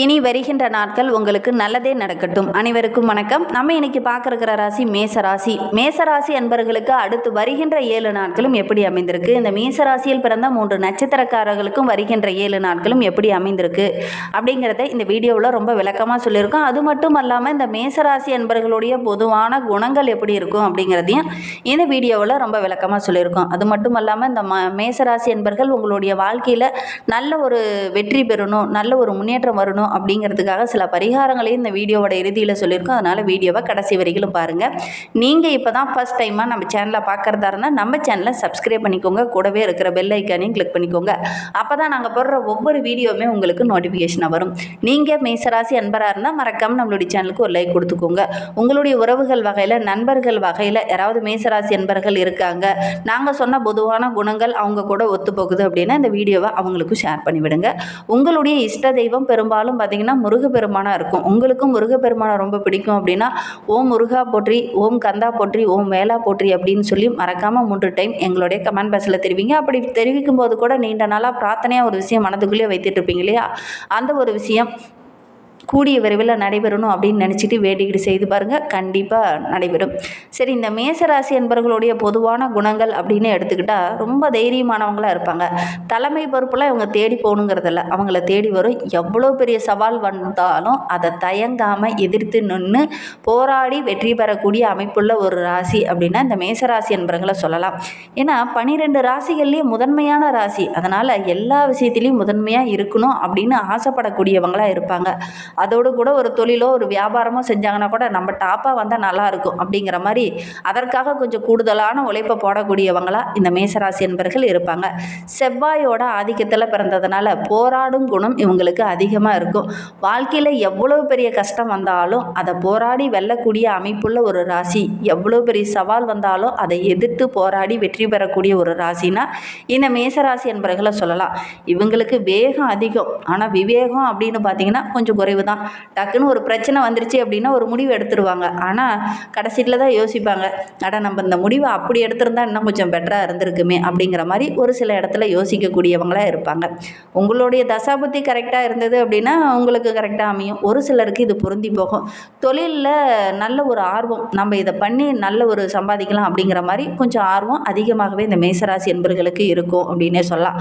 இனி வருகின்ற நாட்கள் உங்களுக்கு நல்லதே நடக்கட்டும். அனைவருக்கும் வணக்கம். நம்ம இன்னைக்கு பார்க்கறக்கிற ராசி மேச ராசி மேச ராசி அன்பர்களுக்கு அடுத்து வருகின்ற ஏழு நாட்களும் எப்படி அமைந்திருக்கு? இந்த மேச ராசியில் பிறந்த மூன்று நட்சத்திரக்காரர்களுக்கும் வருகின்ற ஏழு நாட்களும் எப்படி அமைந்திருக்கு? அப்படிங்கிறத இந்த வீடியோவில் ரொம்ப விளக்கமாக சொல்லியிருக்கோம். அது மட்டும் அல்லாமல் இந்த மேச ராசி பொதுவான குணங்கள் எப்படி இருக்கும் அப்படிங்கிறதையும் இந்த வீடியோவில் ரொம்ப விளக்கமாக சொல்லியிருக்கோம். அது மட்டும் அல்லாமல் இந்த ம மேசராசி என்பர்கள் உங்களுடைய வாழ்க்கையில் நல்ல ஒரு வெற்றி பெறணும் நல்ல ஒரு முன்னேற்றம் வரணும் அப்படிங்கிறதுக்காக சில பரிகாரங்களையும் இந்த வீடியோவோட இறுதியில் சொல்லியிருக்கோம். அதனால் வீடியோவை கடைசி வரைக்கும் பாருங்கள் நீங்கள் இப்போ தான் ஃபஸ்ட் டைமாக நம்ம சேனலை பார்க்குறதா இருந்தால் நம்ம சேனலை சப்ஸ்கிரைப் பண்ணிக்கோங்க. கூடவே இருக்கிற பெல் ஐக்கானையும் கிளிக் பண்ணிக்கோங்க. அப்போ தான் நாங்கள் போடுற ஒவ்வொரு வீடியோவுமே உங்களுக்கு நோட்டிஃபிகேஷனாக வரும். நீங்கள் மேசராசி அன்பராக இருந்தால் மறக்காமல் நம்மளுடைய சேனலுக்கு ஒரு லைக் கொடுத்துக்கோங்க. உங்களுடைய உறவுகள் வகையில் நண்பர்கள் வகையில் யாராவது மேசராசி அன்பர்கள் இருக்காங்க. நாங்கள் சொன்ன பொதுவான குணங்கள் அவங்க கூட ஒத்து போகுது அப்படின்னா இந்த வீடியோவை அவங்களுக்கும் ஷேர் பண்ணிவிடுங்க. உங்களுடைய இஷ்ட தெய்வம் பெரும்பாலும் பார்த்தீங்கன்னா முருகப்பெருமானாக இருக்கும். உங்களுக்கும் முருகப்பெருமானை ரொம்ப பிடிக்கும் அப்படின்னா ஓம் முருகா போற்றி ஓம் கந்தா போற்றி ஓம் மேலா போற்றி அப்படின்னு சொல்லி மறக்காமல் மூன்று டைம் எங்களுடைய கமெண்ட் பாக்ஸில் தெரிவிங்க. அப்படி தெரிவிக்கும் போது கூட நீண்ட நாளாக பிரார்த்தனையாக ஒரு விஷயம் மனதுக்குள்ளேயே வைத்துட்டு இருப்பீங்க இல்லையா? அந்த ஒரு விஷயம் கூடிய விரைவில் நடைபெறணும் அப்படின்னு நினச்சிட்டு வேண்டிக்கிட்டு செய்து பாருங்கள் கண்டிப்பாக நடைபெறும். சரி இந்த மேசராசி என்பவர்களுடைய பொதுவான குணங்கள் அப்படின்னு எடுத்துக்கிட்டால் ரொம்ப தைரியமானவங்களாக இருப்பாங்க. தலைமை பொறுப்பெல்லாம் இவங்க தேடி போகணுங்கிறதில்ல. அவங்கள தேடி வரும். எவ்வளோ பெரிய சவால் வந்தாலும் அதை தயங்காமல் எதிர்த்து நின்று போராடி வெற்றி பெறக்கூடிய அமைப்புள்ள ஒரு ராசி அப்படின்னா இந்த மேசராசி என்பவர்களை சொல்லலாம். ஏன்னா பன்னிரெண்டு ராசிகள்லேயும் முதன்மையான ராசி. அதனால் எல்லா விஷயத்துலேயும் முதன்மையாக இருக்கணும் அப்படின்னு ஆசைப்படக்கூடியவங்களாக இருப்பாங்க. அதோடு கூட ஒரு தொழிலோ ஒரு வியாபாரமோ செஞ்சாங்கன்னா கூட நம்ம டாப்பாக வந்தால் நல்லாயிருக்கும் அப்படிங்கிற மாதிரி அதற்காக கொஞ்சம் கூடுதலான உழைப்பை போடக்கூடியவங்களாக இந்த மேசராசி என்பர்கள் இருப்பாங்க. செவ்வாயோட ஆதிக்கத்தில் பிறந்ததுனால போராடும் குணம் இவங்களுக்கு அதிகமாக இருக்கும். வாழ்க்கையில் எவ்வளோ பெரிய கஷ்டம் வந்தாலும் அதை போராடி வெல்லக்கூடிய அமைப்புள்ள ஒரு ராசி எவ்வளோ பெரிய சவால் வந்தாலும் அதை எதிர்த்து போராடி வெற்றி பெறக்கூடிய ஒரு ராசினா இந்த மேசராசி என்பவர்களை சொல்லலாம். இவங்களுக்கு வேகம் அதிகம். ஆனால் விவேகம் அப்படின்னு பார்த்தீங்கன்னா கொஞ்சம் குறைவு தான். டக்குன்னு ஒரு பிரச்சனை வந்துருச்சு அப்படின்னா ஒரு முடிவு எடுத்துருவாங்க. ஆனால் கடைசியில் தான் யோசிப்பாங்க. அட நம்ம இந்த முடிவை அப்படி எடுத்திருந்தா இன்னும் கொஞ்சம் பெட்டராக இருந்திருக்குமே அப்படிங்கிற மாதிரி ஒரு சில இடத்துல யோசிக்கக்கூடியவங்களாக இருப்பாங்க. உங்களுடைய தசாபுத்தி கரெக்டாக இருந்தது அப்படின்னா உங்களுக்கு கரெக்டாக அமையும். ஒரு சிலருக்கு இது பொருந்தி போகும். தொழிலில் நல்ல ஒரு ஆர்வம். நம்ம இதை பண்ணி நல்ல ஒரு சம்பாதிக்கலாம் அப்படிங்கிற மாதிரி கொஞ்சம் ஆர்வம் அதிகமாகவே இந்த மேசராசி என்பர்களுக்கு இருக்கும் அப்படின்னே சொல்லலாம்.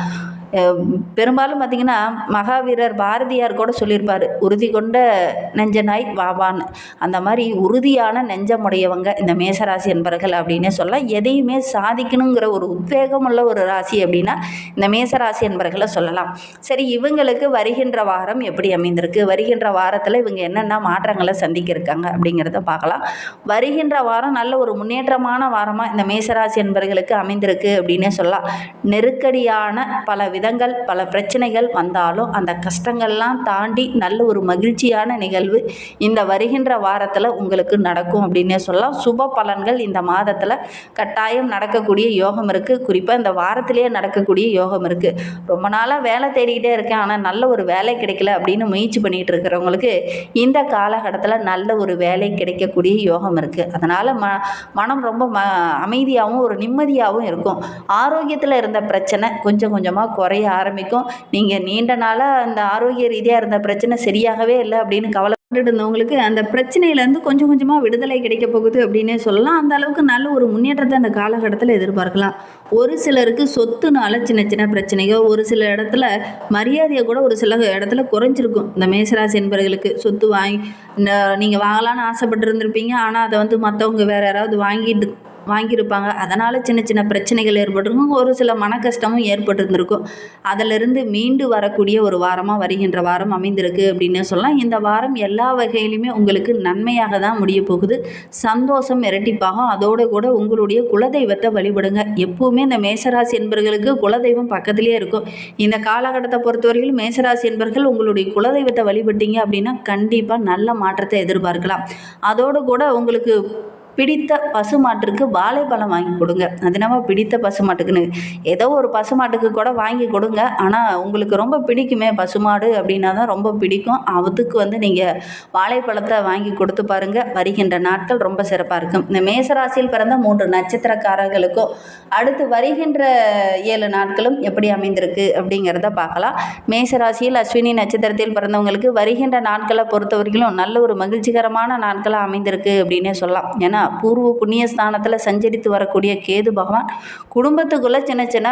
பெரும்பாலும் பார்த்திங்கன்னா மகாவீரர் பாரதியார் கூட சொல்லியிருப்பார் உறுதி கொண்ட நெஞ்சனாய் வாவான்னு அந்த மாதிரி உறுதியான நெஞ்சமுடையவங்க இந்த மேசராசி என்பர்கள் அப்படின்னே சொல்லலாம் எதையுமே சாதிக்கணுங்கிற ஒரு உத்வேகம் உள்ள ஒரு ராசி அப்படின்னா இந்த மேசராசி என்பர்களை சொல்லலாம். சரி இவங்களுக்கு வருகின்ற வாரம் எப்படி அமைந்திருக்கு? வருகின்ற வாரத்தில் இவங்க என்னென்ன மாற்றங்களை சந்திக்கிருக்காங்க அப்படிங்கிறத பார்க்கலாம். வருகின்ற வாரம் நல்ல ஒரு முன்னேற்றமான வாரமாக இந்த மேசராசி என்பர்களுக்கு அமைந்திருக்கு அப்படின்னே சொல்லலாம் நெருக்கடியான பல வித விதங்கள் பல பிரச்சனைகள் வந்தாலும் அந்த கஷ்டங்கள்லாம் தாண்டி நல்ல ஒரு மகிழ்ச்சியான நிகழ்வு இந்த வருகின்ற வாரத்தில் உங்களுக்கு நடக்கும் அப்படின்னே சொல்லலாம். சுப பலன்கள் இந்த மாதத்தில் கட்டாயம் நடக்கக்கூடிய யோகம் இருக்குது குறிப்பாக இந்த வாரத்திலேயே நடக்கக்கூடிய யோகம் இருக்குது ரொம்ப நாளாக வேலை தேடிக்கிட்டே இருக்கேன். ஆனால் நல்ல ஒரு வேலை கிடைக்கல அப்படின்னு முயற்சி பண்ணிகிட்டு இருக்கிறவங்களுக்கு இந்த காலகட்டத்தில் நல்ல ஒரு வேலை கிடைக்கக்கூடிய யோகம் இருக்குது அதனால் ம மனம் ரொம்ப ம அமைதியாகவும் ஒரு நிம்மதியாகவும் இருக்கும். ஆரோக்கியத்தில் இருந்த பிரச்சனை கொஞ்சம் கொஞ்சமாக குறைய ஆரம்பிக்கும். நீங்கள் நீண்ட நாளாக அந்த ஆரோக்கிய ரீதியாக இருந்த பிரச்சனை சரியாகவே இல்லை அப்படின்னு கவலை இருந்தவங்களுக்கு அந்த பிரச்சனையிலேருந்து கொஞ்சம் கொஞ்சமாக விடுதலை கிடைக்க போகுது அப்படின்னே சொல்லலாம். அந்த அளவுக்கு நல்ல ஒரு முன்னேற்றத்தை அந்த காலகட்டத்தில் எதிர்பார்க்கலாம். ஒரு சிலருக்கு சொத்துனால சின்ன சின்ன பிரச்சனையோ ஒரு சில இடத்துல மரியாதையை கூட ஒரு சில இடத்துல குறைஞ்சிருக்கும். இந்த மேசராசி என்பர்களுக்கு சொத்து வாங்கி நீங்கள் வாங்கலான்னு ஆசைப்பட்டு இருந்திருப்பீங்க ஆனால் அதை வந்து மற்றவங்க வேறு யாராவது வாங்கிட்டு வாங்கியிருப்பாங்க. அதனால் சின்ன சின்ன பிரச்சனைகள் ஏற்பட்டிருக்கும். ஒரு சில மன கஷ்டமும் ஏற்பட்டிருந்திருக்கும். அதிலிருந்து மீண்டு வரக்கூடிய ஒரு வாரமாக வருகின்ற வாரம் அமைந்திருக்கு அப்படின்னு சொல்லலாம். இந்த வாரம் எல்லா வகையிலுமே உங்களுக்கு நன்மையாக தான் முடிய போகுது. சந்தோஷம் இரட்டிப்பாகும். அதோடு கூட உங்களுடைய குலதெய்வத்தை வழிபடுங்க. எப்பவுமே இந்த மேசராசி என்பர்களுக்கு குலதெய்வம் பக்கத்துலேயே இருக்கும். இந்த காலகட்டத்தை பொறுத்தவரையில் மேசராசி என்பர்கள் உங்களுடைய குலதெய்வத்தை வழிபட்டீங்க அப்படின்னா கண்டிப்பாக நல்ல மாற்றத்தை எதிர்பார்க்கலாம். அதோடு கூட உங்களுக்கு பிடித்த பசுமாட்டிற்கு வாழைப்பழம் வாங்கி கொடுங்க. அது நம்ம பிடித்த பசுமாட்டுக்குன்னு. ஏதோ ஒரு பசுமாட்டுக்கு கூட வாங்கி கொடுங்க. ஆனால் உங்களுக்கு ரொம்ப பிடிக்குமே பசுமாடு அப்படின்னா தான் ரொம்ப பிடிக்கும். அதுக்கு வந்து நீங்கள் வாழைப்பழத்தை வாங்கி கொடுத்து பாருங்கள் வருகின்ற நாட்கள் ரொம்ப சிறப்பாக இருக்கும். இந்த மேசராசியில் பிறந்த மூன்று நட்சத்திரக்காரர்களுக்கும் அடுத்து வருகின்ற ஏழு நாட்களும் எப்படி அமைந்திருக்கு அப்படிங்கிறத பார்க்கலாம். மேசராசியில் அஸ்வினி நட்சத்திரத்தில் பிறந்தவங்களுக்கு வருகின்ற நாட்களை பொறுத்த வரைக்கும் நல்ல ஒரு மகிழ்ச்சிகரமான நாட்களாக அமைந்திருக்கு அப்படின்னே சொல்லலாம். ஏன்னா பூர்வ புண்ணிய ஸ்தானத்தில் சஞ்சரித்து வரக்கூடிய கேது பகவான் குடும்பத்துக்குள்ளே சின்ன சின்ன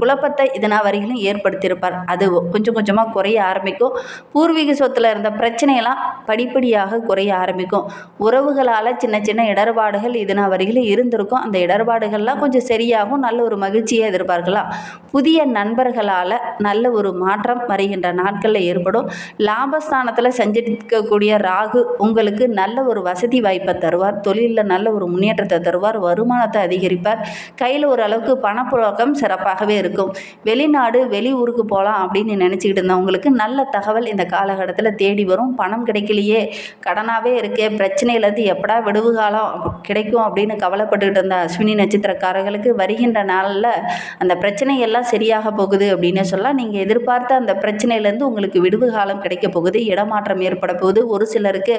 குழப்பத்தை இதனால் வரையிலும் ஏற்படுத்தியிருப்பார். அது கொஞ்சம் கொஞ்சமாக குறைய ஆரம்பிக்கும். பூர்வீக சொத்தில் இருந்த பிரச்சனையெல்லாம் படிப்படியாக குறைய ஆரம்பிக்கும். உறவுகளால் சின்ன சின்ன இடர்பாடுகள் இதனால் வரையிலும் இருந்திருக்கும். அந்த இடர்பாடுகள்லாம் கொஞ்சம் சரியாகும் நல்ல ஒரு மகிழ்ச்சியை எதிர்பார்க்கலாம். புதிய நண்பர்களால் நல்ல ஒரு மாற்றம் வருகின்ற நாட்களில் ஏற்படும். லாபஸ்தானத்தில் சஞ்சரிக்கக்கூடிய ராகு உங்களுக்கு நல்ல ஒரு வசதி வாய்ப்பை தருவார். தொழிலில் நல்ல ஒரு முன்னேற்றத்தை தருவார். வருமானத்தை அதிகரிப்பார். கையில் ஒரு அளவுக்கு பணப்புழக்கம் சிறப்பாகவே இருக்கும். வெளிநாடு வெளி ஊருக்கு போகலாம் அப்படின்னு நினச்சிக்கிட்டு இருந்தவங்களுக்கு நல்ல தகவல் இந்த காலகட்டத்தில் தேடி வரும். பணம் கிடைக்கலையே கடனாகவே இருக்கே பிரச்சனையிலேருந்து எப்படா விடுவு காலம் கிடைக்கும் அப்படின்னு கவலைப்பட்டுக்கிட்டு இருந்த அஸ்வினி நட்சத்திரக்காரர்களுக்கு வருகின்ற நாளில் அந்த பிரச்சனை எல்லாம் சரியாக போகுது அப்படின்னு சொல்லலாம் நீங்கள் எதிர்பார்த்த அந்த பிரச்சனையிலேருந்து உங்களுக்கு விடுவு காலம் கிடைக்க போகுது இடமாற்றம் ஏற்பட போகுது. ஒரு சிலருக்கு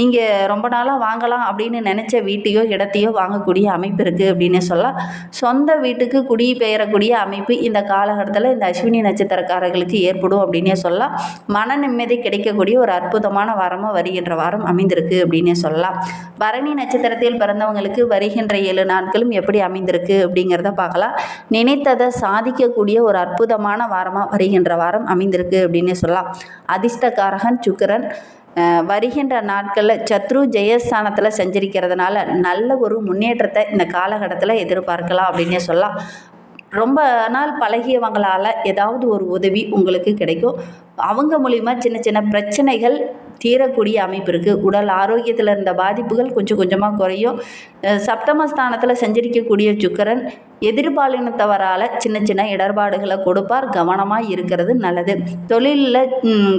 நீங்கள் ரொம்ப நாளாக வாங்கலாம் அப்படின்னு நினச்ச வீட்டையோ இடத்தையோ வாங்கக்கூடிய அமைப்பு இருக்குது அப்படின்னு சொல்லலாம். சொந்த வீட்டுக்கு குடிபெயரக்கூடிய அமைப்பு இந்த காலகட்டத்தில் இந்த அஸ்வினி நட்சத்திரக்காரர்களுக்கு ஏற்படும் அப்படின்னே சொல்லலாம். மன நிம்மதி கிடைக்கக்கூடிய ஒரு அற்புதமான வாரமாக வருகின்ற வாரம் அமைந்திருக்கு அப்படின்னே சொல்லலாம். பரணி நட்சத்திரத்தில் பிறந்தவங்களுக்கு வருகின்ற ஏழு நாட்களும் எப்படி அமைந்திருக்கு அப்படிங்கிறத பார்க்கலாம். நினைத்ததை சாதிக்கக்கூடிய ஒரு அற்புதமான வாரமாக வருகின்ற வாரம் அமைந்திருக்கு அப்படின்னே சொல்லலாம். அதிர்ஷ்டக்காரகன் சுக்கரன் வருகின்ற நாட்களில் சத்ரு ஜெயஸ்தானத்தில் செஞ்சிருக்கிறதுனால நல்ல ஒரு முன்னேற்றத்தை இந்த காலகட்டத்தில் எதிர்பார்க்கலாம் அப்படின்னே சொல்லலாம். ரொம்ப நாள் பழகியவங்களால் ஏதாவது ஒரு உதவி உங்களுக்கு கிடைக்கும். அவங்க மூலிமா சின்ன சின்ன பிரச்சனைகள் தீரக்கூடிய அமைப்பு இருக்குது உடல் ஆரோக்கியத்தில் இருந்த பாதிப்புகள் கொஞ்சம் கொஞ்சமாக குறையும். சப்தமஸ்தானத்தில் சஞ்சரிக்கக்கூடிய சுக்கரன் எதிர்பாலினத்தவரால் சின்ன சின்ன இடர்பாடுகளை கொடுப்பார். கவனமாக இருக்கிறது நல்லது. தொழிலில்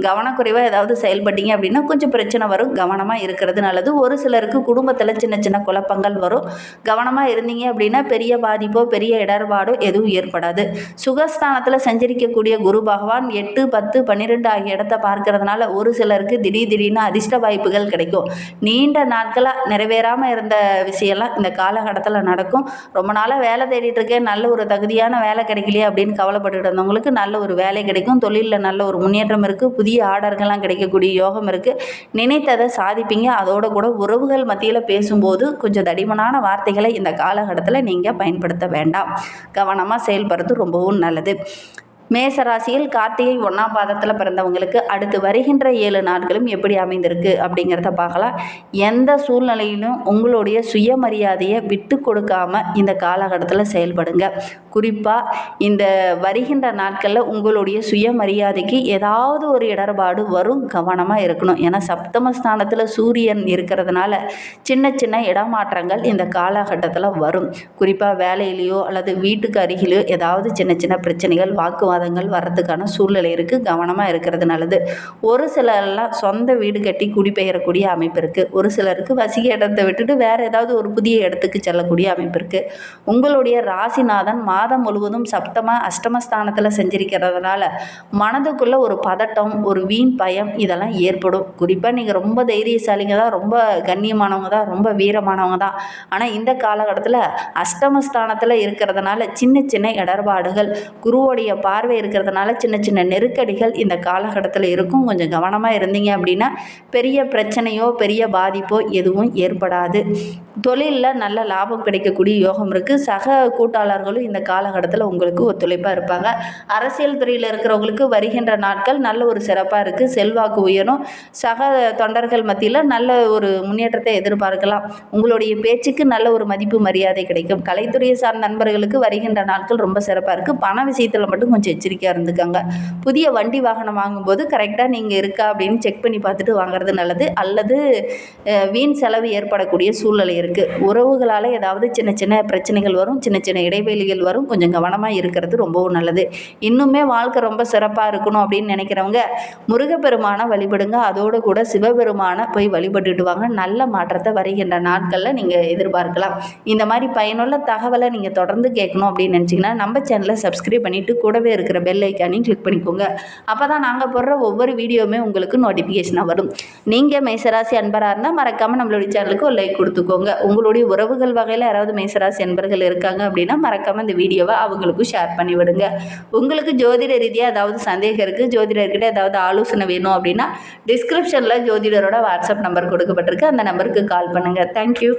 கவனக்குறைவாக ஏதாவது செயல்பட்டீங்க அப்படின்னா கொஞ்சம் பிரச்சனை வரும். கவனமாக இருக்கிறது நல்லது. ஒரு சிலருக்கு குடும்பத்தில் சின்ன சின்ன குழப்பங்கள் வரும். கவனமாக இருந்தீங்க அப்படின்னா பெரிய பாதிப்போ பெரிய இடர்பாடோ எதுவும் ஏற்படாது. சுகஸ்தானத்தில் சஞ்சரிக்கக்கூடிய குரு பகவான் எட்டு பத்து பன்னிரெண்டு ஆகிய இடத்த பார்க்கறதுனால ஒரு சிலருக்கு திடீர் திடீர்னு அதிர்ஷ்ட வாய்ப்புகள் கிடைக்கும். நீண்ட நாட்களாக நிறைவேறாமல் இருந்த விஷயம்லாம் இந்த காலகட்டத்தில் நடக்கும். ரொம்ப நாளாக வேலை தேடிட்டு இருக்கேன். நல்ல ஒரு தகுதியான வேலை கிடைக்கலையே அப்படின்னு கவலைப்பட்டுட்டு இருந்தவங்களுக்கு நல்ல ஒரு வேலை கிடைக்கும். தொழிலில் நல்ல ஒரு முன்னேற்றம் இருக்குது புதிய ஆர்டர்கள்லாம் கிடைக்கக்கூடிய யோகம் இருக்குது நினைத்ததை சாதிப்பீங்க. அதோட கூட உறவுகள் மத்தியில் பேசும்போது கொஞ்சம் தடிமனான வார்த்தைகளை இந்த காலகட்டத்தில் நீங்கள் பயன்படுத்த வேண்டாம். கவனமாக செயல்படுறது ரொம்பவும் நல்லது. மேசராசியில் கார்த்திகை ஒன்றாம் பாதத்தில் பிறந்தவங்களுக்கு அடுத்து வருகின்ற ஏழு நாட்களும் எப்படி அமைந்திருக்கு அப்படிங்கிறத பார்க்கலாம். எந்த சூழ்நிலையிலும் உங்களுடைய சுயமரியாதையை விட்டு கொடுக்காம இந்த காலகட்டத்தில் செயல்படுங்க. குறிப்பாக இந்த வருகின்ற நாட்களில் உங்களுடைய சுயமரியாதைக்கு ஏதாவது ஒரு இடர்பாடு வரும் கவனமாக இருக்கணும். ஏன்னா சப்தமஸ்தானத்தில் சூரியன் இருக்கிறதுனால சின்ன சின்ன இடமாற்றங்கள் இந்த காலகட்டத்தில் வரும். குறிப்பாக வேலையிலையோ அல்லது வீட்டுக்கு அருகிலையோ ஏதாவது சின்ன சின்ன பிரச்சனைகள் வாக்குவாதங்கள் வர்றதுக்கான சூழ்நிலை இருக்குது கவனமாக இருக்கிறது நல்லது. ஒரு சிலர்லாம் சொந்த வீடு கட்டி குடிபெயரக்கூடிய அமைப்பு இருக்குது ஒரு சிலருக்கு வசிக்க இடத்தை விட்டுட்டு வேறு ஏதாவது ஒரு புதிய இடத்துக்கு செல்லக்கூடிய அமைப்பு இருக்குது உங்களுடைய ராசிநாதன் மாதம் முழுவதும் சப்தம அஷ்டமஸ்தானத்தில் செஞ்சிருக்கிறதுனால மனதுக்குள்ள ஒரு பதட்டம் ஒரு வீண் பயம் இதெல்லாம் ஏற்படும். குறிப்பாக நீங்கள் ரொம்ப தைரியசாலிங்க தான் ரொம்ப கண்ணியமானவங்க தான் ரொம்ப வீரமானவங்க தான். ஆனால் இந்த காலகட்டத்தில் அஷ்டமஸ்தானத்தில் இருக்கிறதுனால சின்ன சின்ன இடர்பாடுகள் குருவோடைய பார்வை இருக்கிறதுனால சின்ன சின்ன நெருக்கடிகள் இந்த காலகட்டத்தில் இருக்கும். கொஞ்சம் கவனமாக இருந்தீங்க அப்படின்னா பெரிய பிரச்சனையோ பெரிய பாதிப்போ எதுவும் ஏற்படாது. தொழிலில் நல்ல லாபம் கிடைக்கக்கூடிய யோகம் இருக்குது சக கூட்டாளர்களும் இந்த காலகட்டத்தில் உங்களுக்கு ஒத்துழைப்பாக இருப்பாங்க. அரசியல் துறையில் இருக்கிறவங்களுக்கு வருகின்ற நாட்கள் நல்ல ஒரு சிறப்பாக இருக்குது செல்வாக்கு உயரும். சக தொண்டர்கள் மத்தியில் நல்ல ஒரு முன்னேற்றத்தை எதிர்பார்க்கலாம். உங்களுடைய பேச்சுக்கு நல்ல ஒரு மதிப்பு மரியாதை கிடைக்கும். கலைத்துறையை சார்ந்த நண்பர்களுக்கு வருகின்ற நாட்கள் ரொம்ப சிறப்பாக இருக்குது பண விஷயத்தில் மட்டும் கொஞ்சம் எச்சரிக்கையாக இருந்துக்கோங்க. புதிய வண்டி வாகனம் வாங்கும்போது கரெக்டாக நீங்கள் இருக்கா அப்படின்னு செக் பண்ணி பார்த்துட்டு வாங்குறது நல்லது. அல்லது வீண் செலவு ஏற்படக்கூடிய சூழ்நிலை இருக்குது உறவுகளால் ஏதாவது சின்ன சின்ன பிரச்சனைகள் வரும் சின்ன சின்ன இடைவெளிகள் வரும். கொஞ்சம் கவனமாக இருக்கிறது ரொம்பவும் நல்லது. இன்னுமே வாழ்க்கை ரொம்ப சிறப்பாக இருக்கணும் அப்படின்னு நினைக்கிறவங்க முருகப்பெருமானை வழிபடுங்க. அதோடு கூட சிவபெருமானை போய் வழிபட்டுட்டு வாங்க. நல்ல மாற்றத்தை வருகின்ற நாட்களில் நீங்கள் எதிர்பார்க்கலாம். இந்த மாதிரி பயனுள்ள தகவலை நீங்கள் தொடர்ந்து கேட்கணும் அப்படின்னு நினச்சிங்கன்னா நம்ம சேனலை சப்ஸ்கிரைப் பண்ணிவிட்டு கூடவே இருக்கிற பெல் ஐக்கானையும் கிளிக் பண்ணிக்கோங்க. அப்போ தான் நாங்கள் போடுற ஒவ்வொரு வீடியோவுமே உங்களுக்கு நோட்டிஃபிகேஷனாக வரும். நீங்கள் மேசராசி அன்பராக இருந்தால் மறக்காமல் நம்மளுடைய சேனலுக்கு ஒரு லைக் கொடுத்துக்கோங்க. உங்களுடைய உறவுகள் வகையில் யாராவது மேசராசி அன்பர்கள் இருக்காங்க அப்படின்னா மறக்காமல் இந்த வீடியோவை அவங்களுக்கும் ஷேர் பண்ணி விடுங்க. உங்களுக்கு ஜோதிட ரீதியாக ஏதாவது சந்தேகம் இருக்குது ஜோதிடர்கிட்ட ஏதாவது ஆலோசனை வேணும் அப்படின்னா டிஸ்கிரிப்ஷனில் ஜோதிடரோட வாட்ஸ்அப் நம்பர் கொடுக்கப்பட்டிருக்கு. அந்த நம்பருக்கு கால் பண்ணுங்கள் தேங்க்யூ